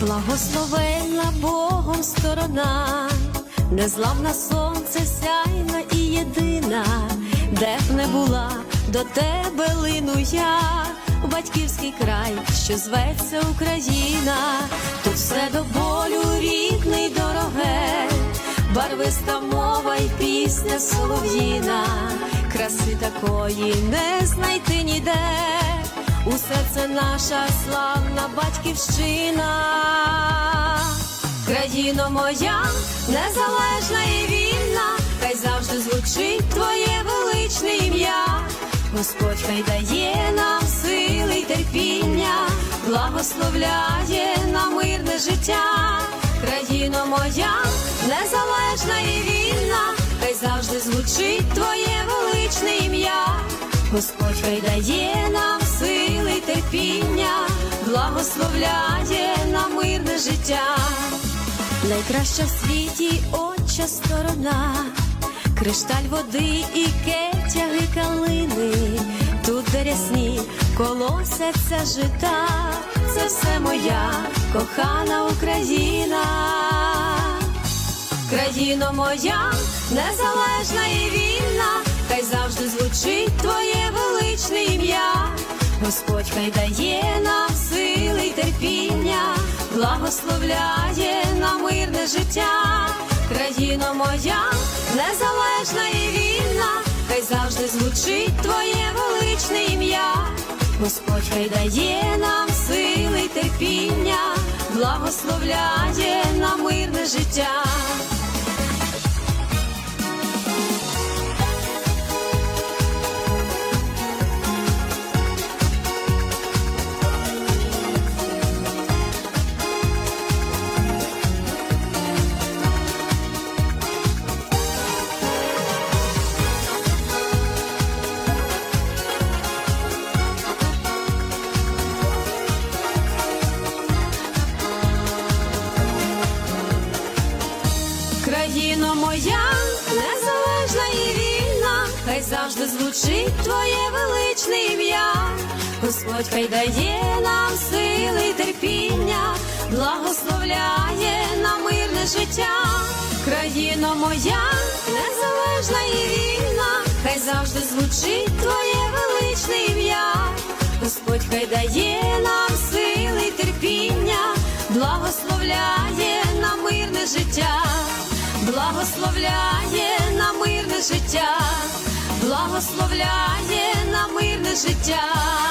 Благословенна Богом сторона, незламна сонце сяйна і єдина, де б не була до тебе лину я, батьківський край, що зветься Україна, тут все до болю рідне дороге, барвиста мова й пісня солов'їна, краси такої не знайти ніде. Усе це наша славна батьківщина, країно моя, незалежна і вільна, хай завжди звучить твоє величне ім'я. Господь хай дає нам сили й терпіння, благословляє на мирне життя, країно моя, незалежна і вільна, хай завжди звучить твоє величне ім'я. Господь хай дає нам благословляє на мирне життя, найкраща в світі отча сторона, кришталь води і кетяги калини, тут де рясні колосяться жита, це все моя кохана Україна. Країно моя, незалежна і вільна, хай завжди звучить твоє величне ім'я. Господь хай дає благословляє на мирне життя. Країно моя, незалежна і вільна, хай завжди звучить твоє величне ім'я. Господь хай дає нам сили й терпіння, благословляє на мирне життя. Країно моя, незалежна і вільна, хай завжди звучить твоє величне ім'я. Господь хай дає нам сили й терпіння, благословляє на мирне життя. Країно моя, незалежна і вільна, хай завжди звучить твоє величне ім'я. Господь хай дає нам сили й терпіння, благословляє благословляє на мирне життя, благословляє на мирне життя.